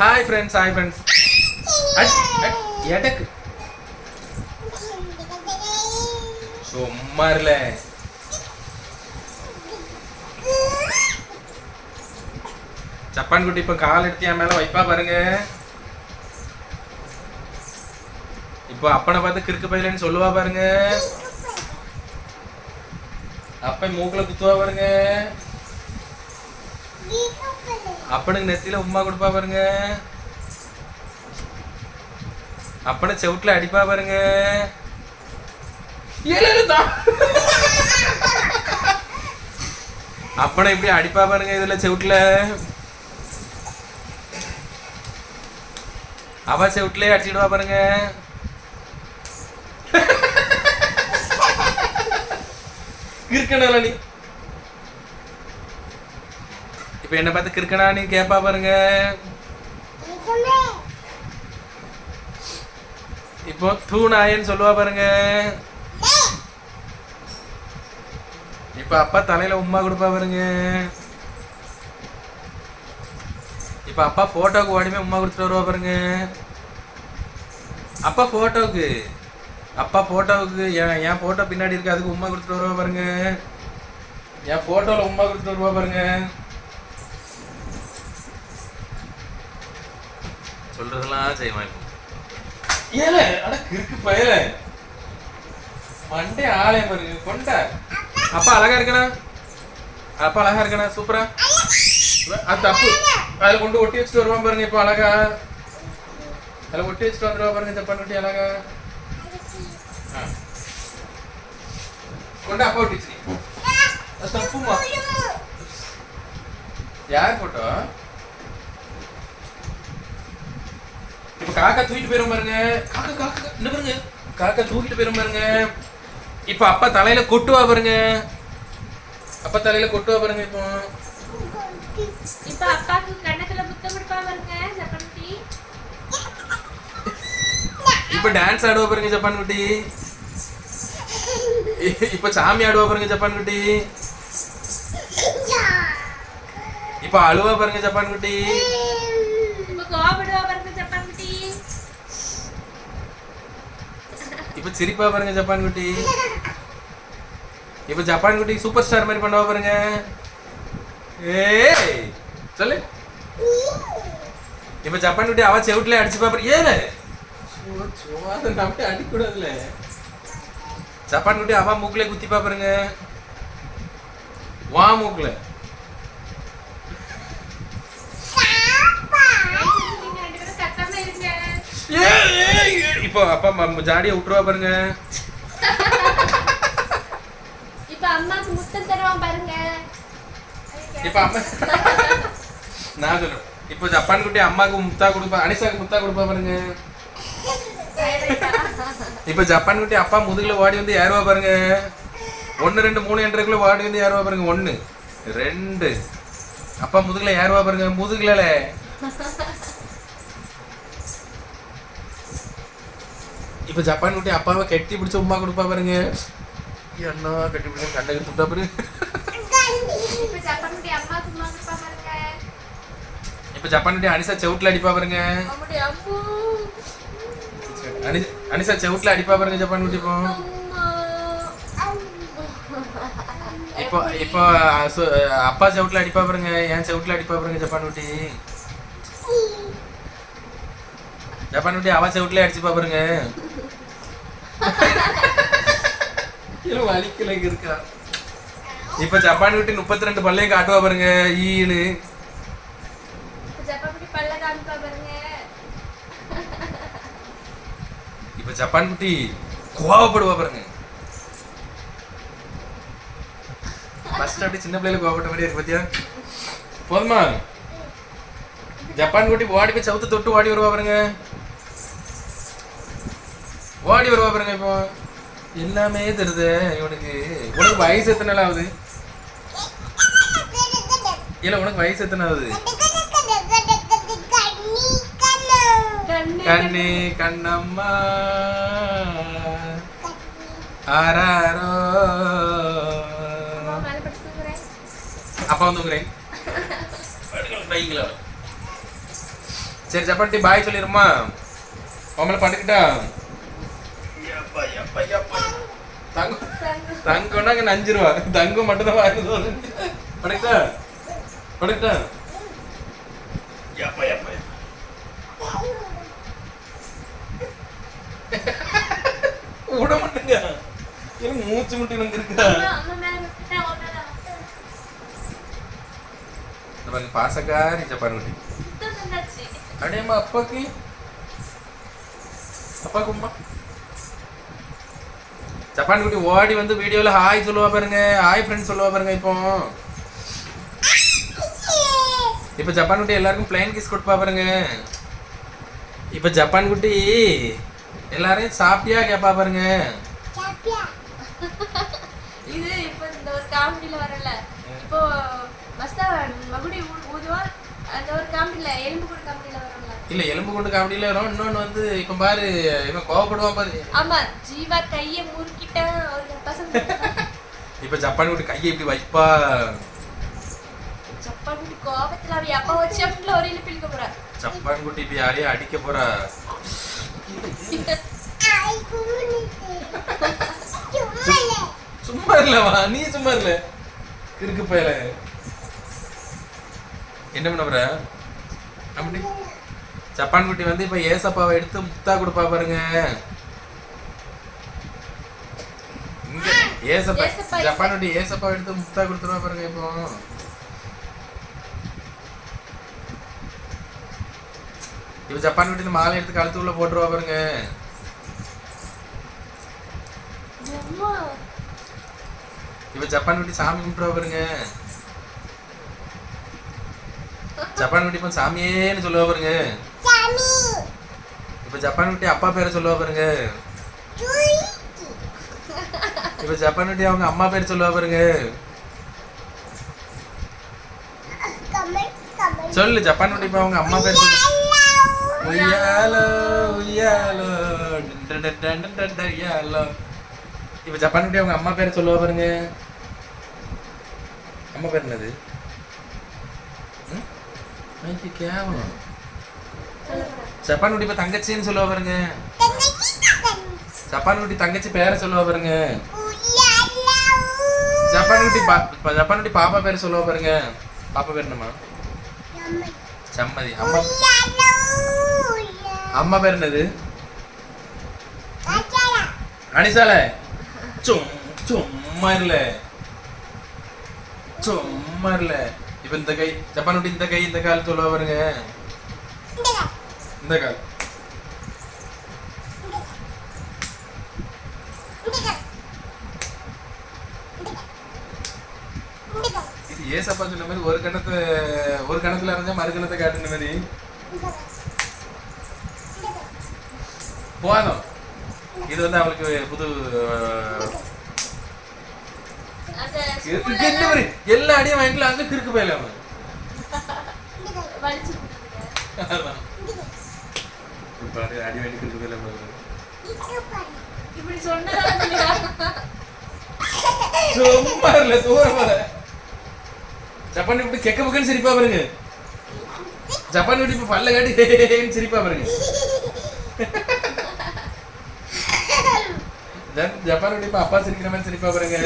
Hi friends hi friends எடக்கு சும்மா இல்ல ஜப்பான் குட்டி இப்போ கால் எடுத்து என் மேல வைப்பா பாருங்க. இப்போ அப்பனை பார்த்து கிறுக்கு பயிலன்னு சொல்லுவா பாருங்க. அப்ப மூக்குல குத்துவா பாருங்க. அப்பனுக்கு நெத்தியில உம்மா கொடுப்பா பாருங்க. அப்பனை செவுட்டுல அடிப்பா பாருங்க. அப்பனை இப்படி அடிப்பா பாருங்க இதுல செவுட்டுல அவ செவுட்லயே அடிச்சிடுவா பாருங்க. இருக்கணும் நீ? இப்ப என்ன பார்த்து கிறுக்கனா நீ கேப்பா பாருங்க. இப்போ தூ நாயன்னு சொல்லுவா பாருங்க. இப்ப அப்பா தலையில உம்மா கொடுப்பா பாருங்க. இப்ப அப்பா போட்டோக்கு ஓடிமே உம்மா கொடுத்துட்டு வருவா பாருங்க. அப்பா போட்டோவுக்கு அப்பா போட்டோவுக்கு என் என் போட்டோ பின்னாடி இருக்கு அதுக்கு உம்மா கொடுத்துட்டு வருவா பாருங்க. என் போட்டோல உம்மா கொடுத்துட்டு வருவா பாருங்க. சொல்றதெல்லாம் செய்வான் இப்போ. ஏல அட கிறுக்கு பயல. மண்டே ஆலய பாருங்க கொண்ட. அப்பா அழகா இருக்கனா? அப்பா அழகா இருக்கனா? சூப்பரா? அது தப்பு. அதுல கொண்டு ஒட்டி வச்சுட்டு வருவான் பாருங்க இப்ப அழகா. அதுல ஒட்டி வச்சுட்டு வந்துருவா பாருங்க ஜப்பான் ஒட்டி அழகா. கொண்டு அப்பா ஒட்டிச்சு அது தப்புமா யார் போட்டோ? இப்ப காக்கா தூக்கிட்டு போயிரும் பாருங்க. காக்கா காக்கா என்ன பாருங்க. காக்கா தூக்கிட்டு போயிரும் பாருங்க. இப்ப அப்பா தலையில கொட்டுவா பாருங்க. அப்பா தலையில கொட்டுவா பாருங்க இப்போ. இப்ப அப்பாக்கு கண்ணத்துல முத்தம் கொடுப்பா பாருங்க சப்பன்டி இப்ப டான்ஸ் ஆடுவா பாருங்க ஜப்பான் குட்டி. இப்ப சாமி ஆடுவா பாருங்க ஜப்பான் குட்டி. இப்ப அழுவா பாருங்க ஜப்பான் குட்டி இப்ப கோபடுவா பாருங்க சப்பன்டி இப்ப சிரிப்பா பாருங்க ஜப்பான் குட்டி. இப்ப ஜப்பான் குட்டி சூப்பர் ஸ்டார் மாதிரி பண்ணுவா பாருங்க. ஏய் சொல்லு. இப்ப ஜப்பான் குட்டி அவ செவுட்ல அடிச்சு பாப்பா. ஏல சும்மா நம்பி அடிக்கூடாதுல ஜப்பான் குட்டி அவ மூக்குல குத்தி பாருங்க. வா மூக்குல. ஏய், ஏய். இப்போ அப்பா ம- ஜாடியை விட்டுருவா பாருங்க. இப்ப அம்மாக்கு முத்தம் தருவான் பாருங்க. இப்ப அம்மா நான் சொல்றேன் இப்போ ஜப்பான் குட்டி அம்மாக்கு முத்தா கொடுப்பா அனிஷாக்கு முத்தா கொடுப்பா பாருங்க. இப்ப ஜப்பான் குட்டி அப்பா முதுகுல ஓடி வந்து ஏறுவா பாருங்க. ஒன்னு ரெண்டு மூணு என்றக்குள்ள ஓடி வந்து ஏறுவா பாருங்க. ஒன்னு ரெண்டு. அப்பா முதுகுல ஏறுவா பாருங்க. முதுகுல இப்ப ஜப்பான் குட்டி அப்பாவை கட்டி பிடிச்சு உமா கொடுப்பா பாருங்க. என்ன கட்டி பிடிச்ச கண்ணை துட்டா பாருங்க. இப்ப ஜப்பான் குட்டி அனிஷா செவுட்ல அடிப்பா பாருங்க. அம்முடி அம்மு அனி- அனிஷா செவுட்ல அடிப்பா பாருங்க ஜப்பான் குட்டி இப்போ. இப்போ இப்போ அப்பா செவுட்ல அடிப்பா பாருங்க. என் செவுட்ல அடிப்பா பாருங்க ஜப்பான் குட்டி. ஜப்பான் குட்டி அவ செவுட்ல அடிச்சுப்பா பாருங்க. இல்ல வலிக்கல இங்க இருக்கா. இப்ப ஜப்பான் குட்டி முப்பத்தி ரெண்டு பல்லையும் காட்டுவா பாருங்க பாருங்க. இப்ப ஜப்பான் குட்டி கோவப்படுவா பாருங்க. ஃபர்ஸ்ட் அப்படி சின்ன பிள்ளைல கோவப்பட்ட மாதிரி இருக்கு பாத்தியா? போதுமா? ஜப்பான் குட்டி ஓடி போய் சவுத்து தொட்டு ஓடி வருவா பாருங்க. ஓடி வருவா பாருங்க இப்போ. எல்லாமே தெரியுது இவனுக்கு. உனக்கு வயசு எத்தனை ஆகுது? இல்ல உனக்கு வயசு எத்தனை ஆகுது? கண்ணே கண்ணம்மா. ஆராரோ தூங்குறேன் அப்பா வந்து சரி சப்பாட்டி பாய் சொல்லிருமா? உங்களை படுக்கிட்டா தங்கம் தங்கம்னா அங்க அஞ்சு ரூபா தங்கம் மட்டும் தான் வாங்கி படுக்கட்டா படுக்கட்டா எப்பா எப்பா விட மாட்டேங்க. எனக்கு மூச்சு முட்டி வந்து இருக்கா? பாருங்க பாசக்காரி ஜப்பான் குட்டி. அடேம்மா அப்பாக்கு. அப்பாக்கு உம்மா ஜப்பான் குட்டி ஓடி வந்து வீடியோல ஹாய் சொல்லுவா பாருங்க. ஹாய் ஃப்ரெண்ட்ஸ் சொல்லுவா பாருங்க இப்போ. இப்போ ஜப்பான் குட்டி எல்லாருக்கும் பிளைன் கிஸ் கொடுப்பா பாருங்க. இப்போ ஜப்பான் குட்டி எல்லாரையும் சாப்பிட்டியா கேட்பா பாருங்க. இது இப்போ இந்த ஒரு காமெடியில் வரல. இப்போ மஸ்தா மகுடி ஊதுவா? அந்த ஒரு காமெடியில் எலும்பு இல்ல எலும்பு கொண்டு காமெடியில வரும். இன்னொன்னு வந்து இப்ப பாரு இவன் கோவப்படுவான் பாரு. ஆமா ஜீவா கைய முறுக்கிட்ட ஒரு பசங்க இப்ப ஜப்பான் குட்டி கையை இப்படி வைப்பா. சப்பாத்தி கோபத்துல அவ அப்பா வச்சு ஒரு இழுப்பு இழுக்க போறா. ஜப்பான் குட்டி இப்ப யாரையும் அடிக்க போறா. சும்மா இல்லவா நீ சும்மா இல்ல. கிறுக்கு பயல. என்ன பண்ண போற? அப்படி. ஜப்பான் குட்டி வந்து இப்ப ஏசப்பாவை எடுத்து முத்தா கொடுப்பா பாருங்க. இங்க ஏசப்பா ஜப்பான் குட்டி ஏசப்பா எடுத்து முத்தா கொடுத்துருவா பாருங்க இப்போ. இப்ப ஜப்பான் குட்டி இந்த மாலை எடுத்து கழுத்து உள்ள போட்டுருவா பாருங்க. இப்ப ஜப்பான் குட்டி சாமி கும்பிட்டுருவா பாருங்க. ஜப்பான் குட்டி இப்ப சாமியேன்னு சொல்லுவா பாருங்க. இப்ப ஜப்பான் குட்டி அப்பா பேரை சொல்லுவா பாருங்க. இப்ப ஜப்பான் குட்டி அவங்க அம்மா பேர் சொல்லுவா பாருங்க. சொல்லு ஜப்பான் குட்டி இப்ப அவங்க அம்மா பேர் சொல்லு. டன் உய்யாலோ இப்ப ஜப்பான் குட்டி அவங்க அம்மா பேர் சொல்லுவா பாருங்க. அம்மா பேர் என்னது? கேவலம் ஜப்பான் குட்டி இப்ப தங்கச்சின்னு சொல்லுவா பாருங்க. ஜப்பான் குட்டி தங்கச்சி பேரை சொல்லுவா பாருங்க. ஜப்பான் குட்டி பா ஜப்பான் குட்டி பாப்பா பேர் சொல்லுவா பாருங்க. பாப்பா பேர் என்னம்மா? சம்மதி. அம்மா அம்மா பேர் என்னது? அனிசால. சும் சும்மா இல்ல சும்மா இல்ல இப்ப இந்த கை ஜப்பான் குட்டி இந்த கை இந்த கால் சொல்லுவா பாருங்க. இந்த கால் ஏசப்பா சொன்ன மாதிரி ஒரு கணத்தை ஒரு கணத்துல இருந்தா மறு கணத்தை காட்டுன மாதிரி. போதும் இது வந்து அவளுக்கு புது எல்லா அடியும் வாங்கிக்கல அங்க கிறுக்கு போயில அவன் பாரு, அடி வாங்கி கிறுக்கு பாரு. இப்படி சொன்னதால சும்மா இல்ல தூரம் போல ஜப்பான் இப்படி கெக்க பக்கன்னு சிரிப்பா பாருங்க. ஜப்பான் இப்படி இப்ப பல்ல காட்டி ஹேன்னு சிரிப்பா பாருங்க. ஜப்பான் இப்படி இப்ப அப்பா சிரிக்கிற மாதிரி சிரிப்பா பாருங்க.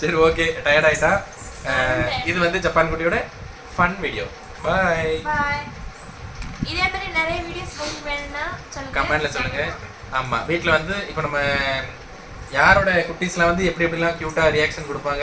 சரி ஓகே டயர்ட் ஆயிட்டா இது வந்து ஜப்பான் குட்டியோட ஃபன் வீடியோ பாய் பாய் இதே மாதிரி நிறைய வீடியோஸ் வேணும்னா சொல்லுங்க. கமெண்ட்ல சொல்லுங்க. ஆமா வீட்ல வந்து இப்போ நம்ம யாரோட குட்டீஸ்லாம் வந்து எப்படி எப்படிலாம் க்யூட்டாக ரியாக்ஷன் கொடுப்பாங்க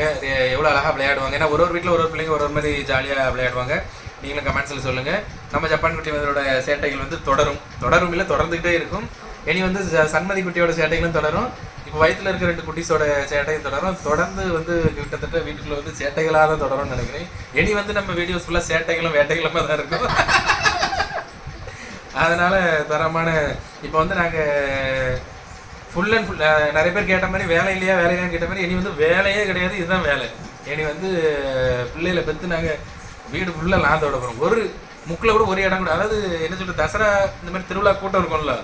எவ்வளோ அழகாக விளையாடுவாங்க? ஏன்னா ஒரு ஒரு வீட்டில் ஒரு ஒரு பிள்ளைங்க ஒரு ஒரு மாதிரி ஜாலியாக விளையாடுவாங்க. நீங்களும் கமெண்ட்ஸில் சொல்லுங்கள் நம்ம ஜப்பான் குட்டிகளோட சேட்டைகள் வந்து தொடரும். தொடரும் இல்லை தொடர்ந்துகிட்டே இருக்கும். இனி வந்து ச- சன்மதி குட்டியோட சேட்டைகளும் தொடரும். இப்போ வயிற்றுல இருக்கிற ரெண்டு குட்டீஸோட சேட்டையும் தொடரும். தொடர்ந்து வந்து கிட்டத்தட்ட வீட்டுக்குள்ளே வந்து சேட்டைகளாக தான் தொடரும்னு நினைக்கிறேன். இனி வந்து நம்ம வீடியோஸ் ஃபுல்லாக சேட்டைகளும் வேட்டைகளுமே தான் இருக்கும். அதனால தரமான இப்போ வந்து நாங்கள் ஃபுல் அண்ட் ஃபுல் நிறைய பேர் கேட்ட மாதிரி வேலை இல்லையா வேலை இல்லையான்னு கேட்ட மாதிரி இனி வந்து வேலையே கிடையாது இதுதான் வேலை. இனி வந்து பிள்ளைகளை பெற்று நாங்கள் வீடு ஃபுல்லாக லாந்தோட போகிறோம் ஒரு முக்கில் கூட ஒரு இடம் கூட அதாவது என்ன சொல்றது தசரா இந்த மாதிரி திருவிழா கூட்டம் இருக்கும்ல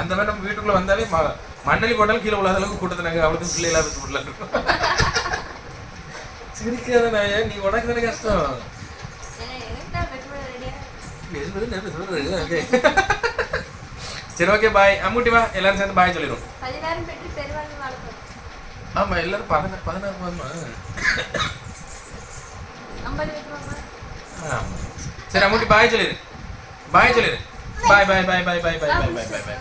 அந்த மாதிரி நம்ம வீட்டுக்குள்ளே வந்தாலே ம மண்ணலி போட்டாலும் கீழே விழாத அளவுக்கு கூட்டத்தை நாங்கள் அவளுக்கு பிள்ளைகளா பெற்று விடலாம் இருக்கோம் சிரிக்காத நீ உனக்கு தானே கஷ்டம் எனக்கு தான் பெட்ரோல் ரெடியா பேசுறது என்ன பேசுறது ஓகே சரி ஓகே பாய் அம்முட்டி வா. எல்லாரும் சேர்ந்து பாய் சொல்லிடும் ஆமா எல்லாரும் பதினாறு பதினாறு ஆமா. சரி அம்முட்டி பாய் சொல்லிடு பாய் சொல்லிடு பாய் பாய் பாய் பாய் பாய் பாய் பாய் பாய் பாய்